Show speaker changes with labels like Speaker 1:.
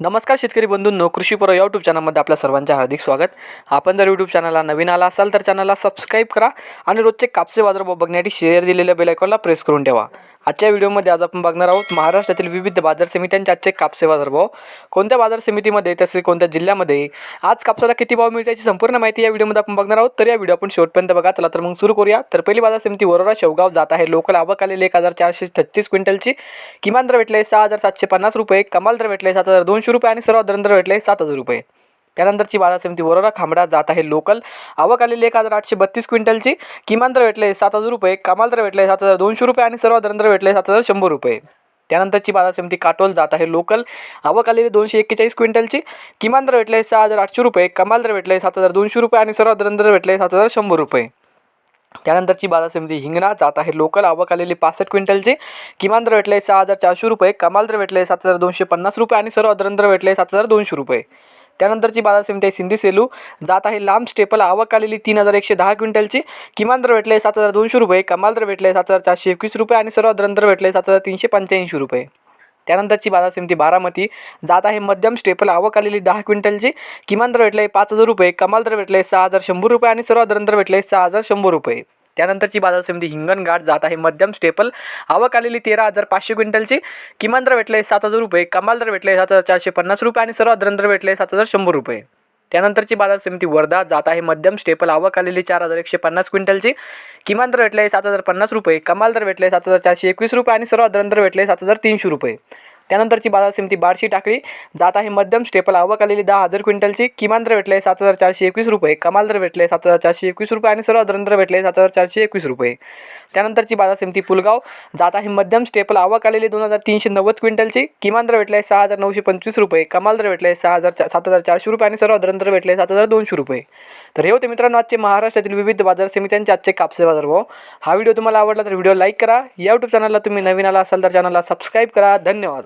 Speaker 1: नमस्कार शेतकरी बंधूंनो कृषी या यूट्यूब चॅनलमध्ये आपल्या सर्वांचे हार्दिक स्वागत. आपण जर यूट्यूब चॅनलला नवीन आला असाल तर चॅनलला सबस्क्राईब करा आणि रोजचे कापसे बाजारभाव बघण्यासाठी शेअर दिलेल्या बेल आयकॉनला प्रेस करून ठेवा. आजच्या व्हिडिओमध्ये आज आपण बघणार आहोत महाराष्ट्रातील विविध बाजार समित्यांचे आजचे कापसे बाजारभाव. कोणत्या बाजार समितीमध्ये तसे कोणत्या जिल्ह्यामध्ये? आज कापसाला किती भाव मिळतो याची संपूर्ण माहिती या व्हिडिओमध्ये आपण बघणार आहोत. तर या व्हिडिओ आपण शेवटपर्यंत बघा. चला तर मग सुरू करूया. तर पहिली बाजार समिती वरोरा शेवगाव जात आहे. लोकल आवक आलेली एक हजार चारशे छत्तीस क्विंटलची. किमान दर भेटले सहा हजार सातशे पन्नास रुपये. कमाल दर भेटले सात हजार दोनशे रुपये आणि सर्वात दर भेटले सात हजार रुपये. त्यानंतरची बाजार समिती वरोरा खांबडा जात आहे लोकल. आवक आलेली एक हजार आठशे बत्तीस क्विंटलची. किमान दर भेटले सात हजार रुपये. कमाल दर भेटले सात हजार दोनशे रुपये आणि सर्वात दर भेटले सात हजार शंभर रुपये. त्यानंतरची बाजार समिती काटोल जात आहे लोकल. आवक आलेली दोनशे एक्केचाळीस क्विंटलची. किमान दर भेटले सहा हजार आठशे रुपये. कमाल दर भेटले सात हजार दोनशे रुपये आणि सर्वात दर भेटले सात हजार शंभर रुपये. त्यानंतरची बाजार समिती हिंगणा जात आहे लोकल. आवक आलेली पासष्ट क्विंटलची. किमान दर भेटले सहा हजार चारशे रुपये. कमाल दर भेटले सात हजार दोनशे पन्नास रुपये आणि सर्व दर भेटले सात हजार दोनशे रुपये. त्यानंतरची बाजार समिती आहे सिंधी सेलू. जात आहे लांब स्टेपल. आवक आलेली तीन हजार एकशे दहा क्विंटलची. किमान दर भेटले सात हजार दोनशे रुपये. कमाल दर भेटले सात हजार चारशे एकवीस रुपये आणि सर्व दर भेटले सात हजार तीनशे पंच्याऐंशी रुपये. त्यानंतरची बाजार समिती बारामती. जात आहे मध्यम स्टेपल. आवक आलेली दहा क्विंटलची. किमान दर भेटले पाच हजार रुपये. कमाल दर भेटले सहा हजार शंभर रुपये आणि सर्व दर भेटले सहा हजार शंभर रुपये. त्यानंतरची बाजार समिती हिंगणघाट जात आहे. मध्यम स्टेपल. आवक आलेली तेरा हजार पाचशे क्विंटलची. किमान दर भेटले सात हजार रुपये. कमाल दर भेटले सात हजार चारशे पन्नास रुपये आणि सर्व दर भेटले सात हजार शंभर रुपये. त्यानंतरची बाजार समिती वर्धा जात आहे. मध्यम स्टेपल. आवक आलेली चार हजार एकशे पन्नास क्विंटलची. किमान दर भेटले सात हजार पन्नास रुपये. कमाल दर भेटले सात हजार चारशे एकवीस रुपये आणि सर्व दर भेटले सात हजार तीनशे रुपये. त्यानंतरची बाजार समिती बारशी टाकळी जात आहे मध्यम स्टेपल. आवक आलेली दहा हजार क्विंटलची. किमान दर भेटले सात हजार चारशे एकवीस रुपये. कमाल दर भेटले सात हजार चारशे एकवीस रुपये आणि सर्व दर भेटले सात हजार चारशे एकवीस रुपये. त्यानंतरची बाजार समिती पुलगाव. जात आहे मध्यम स्टेपल. आवक आलेली दोन हजार तीनशे नव्वद क्विंटलची. किमान दर भेटले सहा हजार नऊशे पंचवीस रुपये. कमाल दर भेटले सहा हजार चा- सात हजार चारशे रुपये आणि सर्व दर भेटले सात हजार दोनशे रुपये. तर हे होते मित्रांनो आजचे महाराष्ट्रातील विविध बाजार समित्यांचे आजचे कापसे बाजार भाव. हा व्हिडिओ तुम्हाला आवडला तर व्हिडिओ लाईक करा. या यूट्यूब चॅनलला तुम्ही नवीन आला असाल तर चॅनलला सबस्क्राईब करा. धन्यवाद.